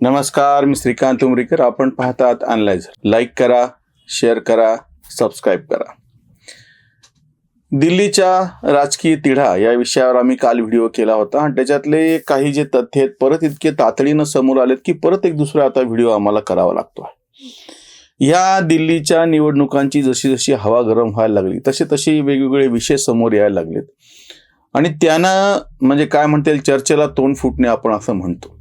नमस्कार मी श्रीकांत उमरीकर. आपण पाहतात अनलायझर लाईक करा शेअर करा सबस्क्राईब करा. दिल्लीच्या राजकीय तिढा या विषयावर आम्ही काल व्हिडिओ केला होता. आणि त्याच्यातले काही जे तथ्य आहेत परत इतके तातडीनं समोर आलेत की परत एक दुसरा आता व्हिडिओ आम्हाला करावा लागतो. या दिल्लीच्या निवडणुकांची जशी जशी हवा गरम व्हायला लागली तसे तसे वेगवेगळे विषय समोर यायला लागलेत. आणि त्यांना म्हणजे काय म्हणता येईल चर्चेला तोंड फुटणे आपण असं म्हणतो.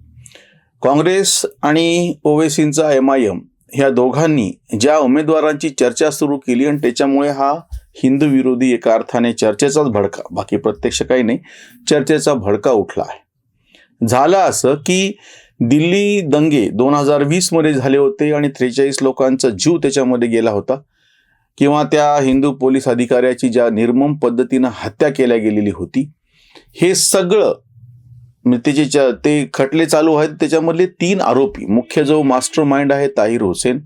काँग्रेस आणि ओवेसींचा एम आय एम ह्या दोघांनी ज्या उमेदवारांची चर्चा सुरू केली आणि त्याच्यामुळे हा हिंदू विरोधी एका अर्थाने चर्चेचाच भडका बाकी प्रत्यक्ष काही नाही चर्चेचा भडका उठला आहे. झालं असं की दिल्ली दंगे दोन हजार वीसमध्ये झाले होते आणि त्रेचाळीस लोकांचा जीव त्याच्यामध्ये गेला होता किंवा त्या हिंदू पोलीस अधिकाऱ्याची ज्या निर्मम पद्धतीनं हत्या केल्या गेलेली होती हे सगळं त्याचे च- ते खटले चालू आहेत त्याच्यामधले तीन आरोपी मुख्य जो मास्टर माइंड आहे ताहिर हुसेन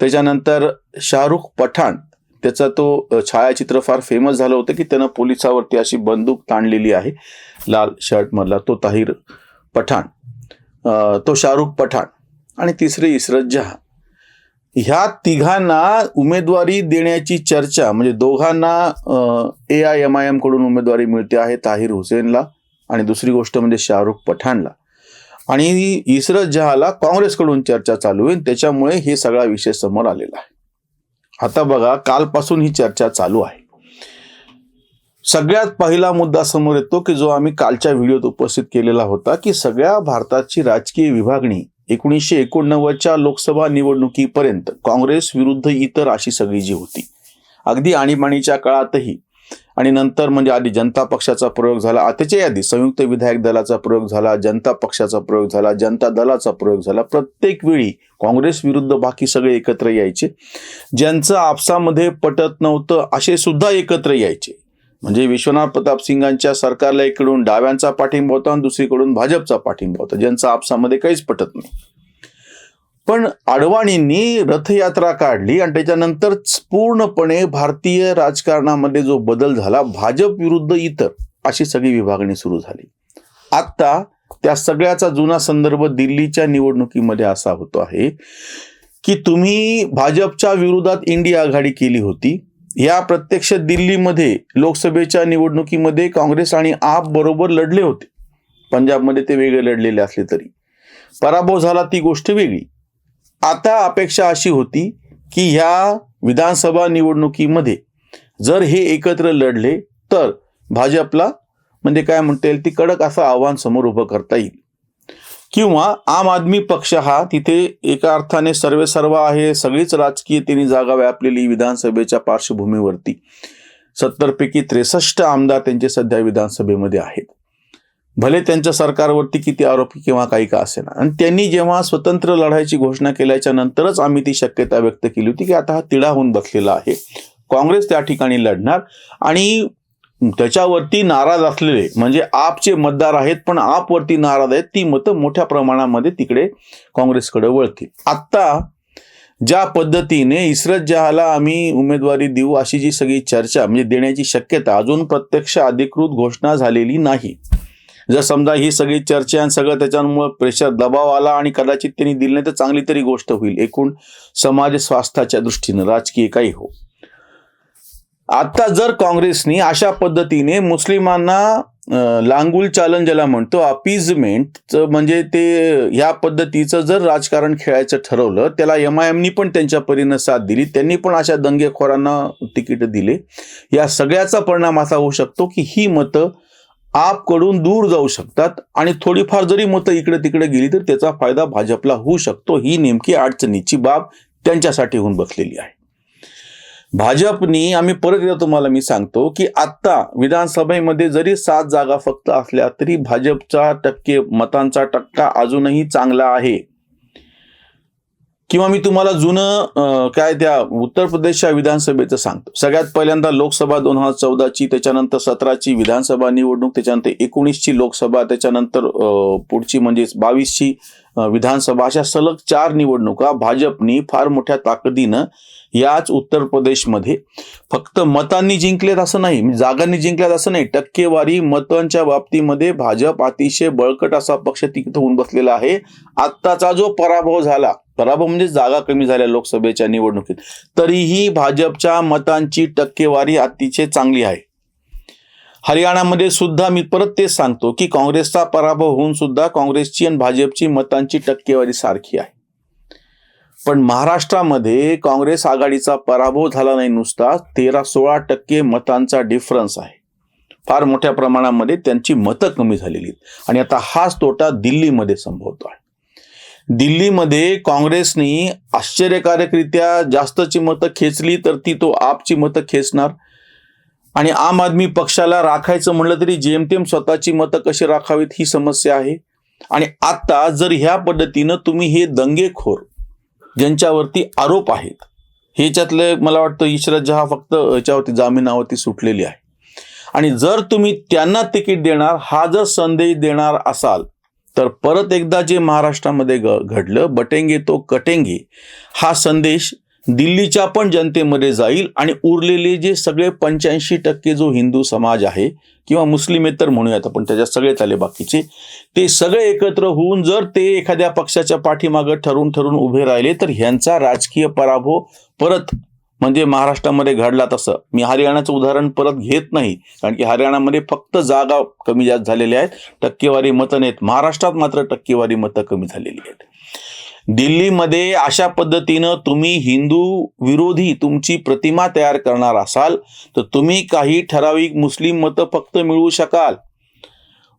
त्याच्यानंतर शाहरुख पठाण त्याचा तो छायाचित्र फार फेमस झालं होतं की त्यानं पोलिसावरती अशी बंदूक ताणलेली आहे लाल शर्टमधला तो ताहिर पठाण. तो शाहरुख पठाण आणि तिसरे इस्रत जहा. ह्या तिघांना उमेदवारी देण्याची चर्चा म्हणजे दोघांना ए आय एम आय एमकडून उमेदवारी मिळते आहे ताहिर हुसेनला. आणि दुसरी गोष्ट म्हणजे शाहरुख पठाणला. आणि इस्रत जहाला काँग्रेसकडून चर्चा चालू आहे. त्याच्यामुळे हे सगळा विषय समोर आलेला आहे. आता बघा कालपासून ही चर्चा चालू आहे. सगळ्यात पहिला मुद्दा समोर येतो की जो आम्ही कालच्या व्हिडिओत उपस्थित केलेला होता की सगळ्या भारताची राजकीय विभागणी एकोणीसशे एकोणनव्वदच्या लोकसभा निवडणुकीपर्यंत काँग्रेस विरुद्ध इतर अशी सगळी जी होती. अगदी आणीबाणीच्या काळातही आणि नंतर म्हणजे आधी जनता पक्षाचा प्रयोग झाला. आताच्या यादी संयुक्त विधायक दलाचा प्रयोग झाला जनता पक्षाचा प्रयोग झाला जनता दलाचा प्रयोग झाला. प्रत्येक वेळी काँग्रेस विरुद्ध बाकी सगळे एकत्र यायचे. ज्यांचं आपसामध्ये पटत नव्हतं असे सुद्धा एकत्र यायचे. म्हणजे विश्वनाथ प्रताप सिंगांच्या सरकारला इकडून डाव्यांचा पाठिंबा होता आणि दुसरीकडून भाजपचा पाठिंबा होता. ज्यांचा आपसामध्ये काहीच पटत नाही. पण अडवाणींनी रथयात्रा काढली आणि त्याच्यानंतर पूर्णपणे भारतीय राजकारणामध्ये जो बदल झाला भाजप विरुद्ध इतर अशी सगळी विभागणी सुरू झाली. आता त्या सगळ्याचा जुना संदर्भ दिल्लीच्या निवडणुकीमध्ये असा होतो आहे की तुम्ही भाजपच्या विरोधात इंडिया आघाडी केली होती. या प्रत्यक्ष दिल्लीमध्ये लोकसभेच्या निवडणुकीमध्ये काँग्रेस आणि आप बरोबर लढले होते. पंजाबमध्ये ते वेगळे लढलेले असले तरी. पराभव झाला ती गोष्ट वेगळी. आता अपेक्षा अशी होती की ह्या विधानसभा निवडणुकीमध्ये जर हे एकत्र लढले तर भाजपला म्हणजे काय म्हणता येईल ती कडक असं आव्हान समोर उभं करता येईल. किंवा आम आदमी पक्ष हा तिथे एका अर्थाने सर्वे सर्व आहे सगळीच राजकीय त्यांनी जागा व्यापलेली विधानसभेच्या पार्श्वभूमीवरती. सत्तरपैकी त्रेसष्ट आमदार त्यांचे सध्या विधानसभेमध्ये आहेत. भले त्यांच्या सरकारवरती किती आरोपी किंवा काही का असेना. आणि त्यांनी जेव्हा स्वतंत्र लढायची घोषणा केल्याच्या नंतरच आम्ही ती शक्यता व्यक्त केली होती की आता हा तिढा होऊन बसलेला आहे. काँग्रेस त्या ठिकाणी लढणार आणि त्याच्यावरती नाराज असलेले म्हणजे आपचे मतदार आहेत पण आपवरती नाराज आहेत ती मतं मोठ्या प्रमाणामध्ये तिकडे काँग्रेसकडे वळतील. आत्ता ज्या पद्धतीने इस्रत जहाला आम्ही उमेदवारी देऊ अशी जी सगळी चर्चा म्हणजे देण्याची शक्यता अजून प्रत्यक्ष अधिकृत घोषणा झालेली नाही. जर समजा ही सगळी चर्चा आणि सगळं त्याच्यामुळे प्रेशर दबाव आला आणि कदाचित त्यांनी दिलं नाही तर चांगली तरी गोष्ट होईल. एकूण समाज स्वास्थ्याच्या दृष्टीनं राजकीय काही हो. आता जर काँग्रेसनी अशा पद्धतीने मुस्लिमांना लांगुल चालन ज्याला म्हणतो अपीजमेंट म्हणजे ते ह्या पद्धतीचं जर राजकारण खेळायचं ठरवलं त्याला एम आय एमनी पण त्यांच्या परीनं साथ दिली त्यांनी पण अशा दंगेखोरांना तिकीट दिले. या सगळ्याचा परिणाम असा होऊ शकतो की ही मतं आपकडून दूर जाऊ शकतात आणि थोडीफार जरी मतं इकडे तिकडे गेली तर त्याचा फायदा भाजपला होऊ शकतो. ही नेमकी अडचणीची बाब त्यांच्यासाठी होऊन बसलेली आहे. भाजपनी आम्ही परत एकदा तुम्हाला मी सांगतो की आत्ता विधानसभेमध्ये जरी सात जागा फक्त असल्या तरी भाजपचा टक्के मतांचा टक्का अजूनही चांगला आहे. किंवा मी तुम्हाला जुनं काय त्या उत्तर प्रदेशच्या विधानसभेचं सांगतो. सगळ्यात पहिल्यांदा लोकसभा दोन हजार चौदाची त्याच्यानंतर सतराची विधानसभा निवडणूक त्याच्यानंतर एकोणीसची लोकसभा त्याच्यानंतर अं, पुढची म्हणजे बावीसची विधानसभा अशा सलग चार निवडणुका भाजपनी फार मोठ्या ताकदीनं याच उत्तर प्रदेशमध्ये फक्त मतांनी जिंकलेत असं नाही म्हणजे जागांनी जिंकल्यात असं नाही टक्केवारी मतांच्या बाबतीमध्ये भाजप अतिशय बळकट असा पक्ष तिथं होऊन बसलेला आहे. आत्ताचा जो पराभव झाला पराभव म्हणजे जागा कमी झाल्या लोकसभेच्या निवडणुकीत. तरीही भाजपच्या मतांची टक्केवारी अतिशय चांगली आहे. हरियाणामध्ये सुद्धा मी परत तेच सांगतो की काँग्रेसचा पराभव होऊन सुद्धा काँग्रेसची आणि भाजपची मतांची टक्केवारी सारखी आहे. पण महाराष्ट्रामध्ये काँग्रेस आघाडीचा पराभव झाला नाही नुसता तेरा सोळा टक्के मतांचा डिफरन्स आहे. फार मोठ्या प्रमाणामध्ये त्यांची मतं कमी झालेली आहेत. आणि आता हाच तोटा दिल्लीमध्ये संभवतो आहे दिल्लीमध्ये काँग्रेसनी आश्चर्यकारकरित्या जास्तची मतं खेचली तर ती तो आपची मतं खेचणार. आणि आम आदमी पक्षाला राखायचं म्हणलं तरी जेमतेम स्वतःची मतं कशी राखावीत ही समस्या आहे. आणि आता जर ह्या पद्धतीनं तुम्ही हे दंगेखोर ज्यांच्यावरती आरोप आहेत ह्याच्यातले मला वाटतं इशरत जहा फक्त याच्यावरती जामिनावरती सुटलेली आहे. आणि जर तुम्ही त्यांना तिकीट देणार हा जर संदेश देणार असाल तर परत एकदा जे महाराष्ट्रामध्ये ग- घडलं बटेंगे तो कटेंगे हा संदेश दिल्लीच्या पण जनतेमध्ये जाईल आणि उरलेले जे सगळे पंच्याऐंशी टक्के जो हिंदू समाज आहे किंवा मुस्लिमेतर म्हणूयात आपण त्याच्यात सगळेच आले बाकीचे ते सगळे एकत्र होऊन जर ते एखाद्या पक्षाच्या पाठीमागं ठरून ठरून उभे राहिले तर ह्यांचा राजकीय पराभव परत म्हणजे महाराष्ट्रामध्ये घडला तसं. मी हरियाणाचं उदाहरण परत घेत नाही. कारण की हरियाणामध्ये फक्त जागा कमी जास्त झालेल्या आहेत. टक्केवारी मतं नाहीत. महाराष्ट्रात मात्र टक्केवारी मतं कमी झालेली आहेत. दिल्लीमध्ये अशा पद्धतीनं तुम्ही हिंदू विरोधी तुमची प्रतिमा तयार करणार असाल तर तुम्ही काही ठराविक मुस्लिम मतं फक्त मिळवू शकाल.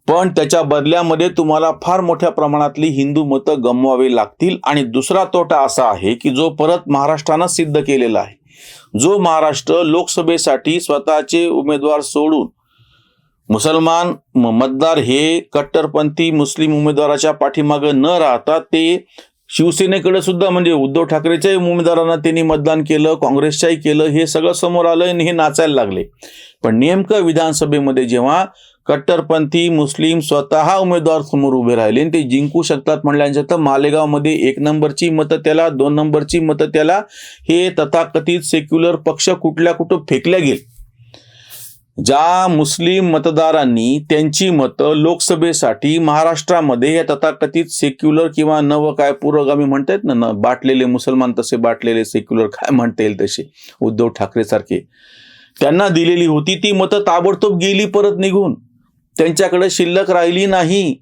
पण त्याच्या बदल्यामध्ये तुम्हाला फार मोठ्या प्रमाणातली हिंदू मतं गमवावी लागतील. आणि दुसरा तोटा असा आहे की जो परत महाराष्ट्रानं सिद्ध केलेला आहे. जो महाराष्ट्र लोकसभेसाठी स्वतःचे उमेदवार सोडून मुसलमान मतदार हे कट्टरपंथी मुस्लिम उमेदवाराच्या पाठीमागे न राहता ते शिवसेनेकडे सुद्धा म्हणजे उद्धव ठाकरेच्याही उमेदवारांना त्यांनी मतदान केलं काँग्रेसच्याही केलं हे सगळं समोर आलं आणि हे नाचायला लागले. पण नेमकं विधानसभेमध्ये जेव्हा कट्टरपंथी मुस्लिम स्वतः उमेदवार समोर उभे राहिले. आणि ते जिंकू शकतात म्हणल्यानंतर तर मालेगावमध्ये एक नंबरची मतं त्याला दोन नंबरची मतं त्याला. हे तथाकथित सेक्युलर पक्ष कुठल्या कुठं फेकल्या गेले. ज्या मुस्लिम मतदारांनी त्यांची मतं लोकसभेसाठी महाराष्ट्रामध्ये या तथाकथित सेक्युलर किंवा नव काय पुरोगामी म्हणतायत ना न बाटलेले मुसलमान तसे बाटलेले सेक्युलर काय म्हणता येईल तसे उद्धव ठाकरे सारखे त्यांना दिलेली होती ती मतं ताबडतोब गेली परत निघून. त्यांच्याकडे शिल्लक राहिली नाही.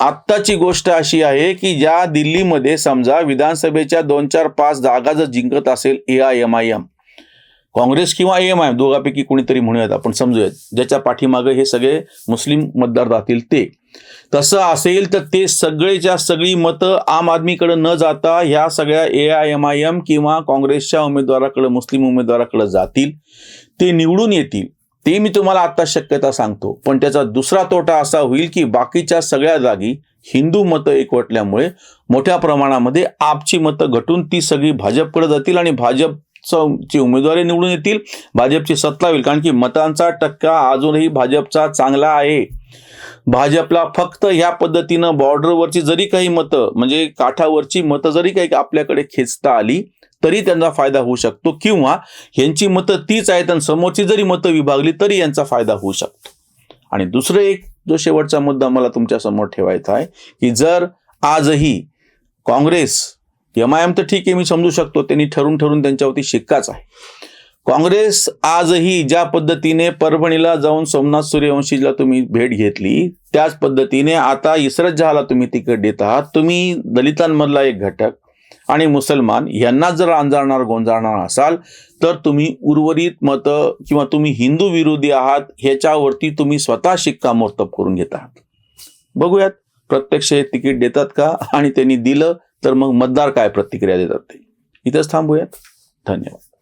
आत्ताची गोष्ट अशी आहे की ज्या दिल्लीमध्ये समजा विधानसभेच्या दोन चार पाच जागा जर जिंकत असेल A I M I M Congress किंवा एम आय दोघापैकी कोणीतरी म्हणूयात आपण समजूयात. ज्याच्या पाठीमागे हे सगळे मुस्लिम मतदार राहतील ते. तसं असेल तर ते सगळेच्या सगळी मतं आम आदमीकडे न जाता ह्या सगळ्या A I M I M किंवा काँग्रेसच्या उमेदवाराकडे मुस्लिम उमेदवाराकडे जातील. ते निवडून येतील. ते मी तुम्हाला आता शक्यता सांगतो. पण त्याचा दुसरा तोटा असा होईल की बाकीच्या सगळ्या जागी हिंदू मतं एकवटल्यामुळे मोठ्या प्रमाणामध्ये आपची मतं घटून ती सगळी भाजपकडे जातील आणि भाजपचं उमेदवारी निवडून येतील भाजपची सत्ता होईल. कारण की मतांचा टक्का अजूनही भाजपचा चांगला आहे. भाजपला फक्त ह्या पद्धतीनं बॉर्डरवरची जरी काही मतं म्हणजे काठावरची मतं जरी काही आपल्याकडे खेचता आली तरी त्यांचा फायदा होऊ शकतो. किंवा ह्यांची मतं तीच आहेत आणि समोरची जरी मतं विभागली तरी यांचा फायदा होऊ शकतो. आणि दुसरं एक जो शेवटचा मुद्दा मला तुमच्यासमोर ठेवायचा आहे की जर आजही काँग्रेस एम आय एम तर ठीक आहे मी समजू शकतो त्यांनी ठरून ठरून त्यांच्यावरती शिक्काच आहे. काँग्रेस आजही ज्या पद्धतीने परभणीला जाऊन सोमनाथ सूर्यवंशीला तुम्ही भेट घेतली त्याच पद्धतीने आता इसरत जहाला तुम्ही तिकट देत आहात. तुम्ही दलितांमधला एक घटक आणि मुसलमान यांना जर अंजाळणार गोंजाळणार असाल तर तुम्ही उर्वरित मतं किंवा तुम्ही हिंदू विरोधी आहात ह्याच्यावरती तुम्ही स्वतः शिक्कामोर्तब करून घेत आहात. बघूयात प्रत्यक्ष हे तिकीट देतात का? आणि त्यांनी दिलं तर मग मतदार काय प्रतिक्रिया देतात ते? इथंच थांबूयात. धन्यवाद.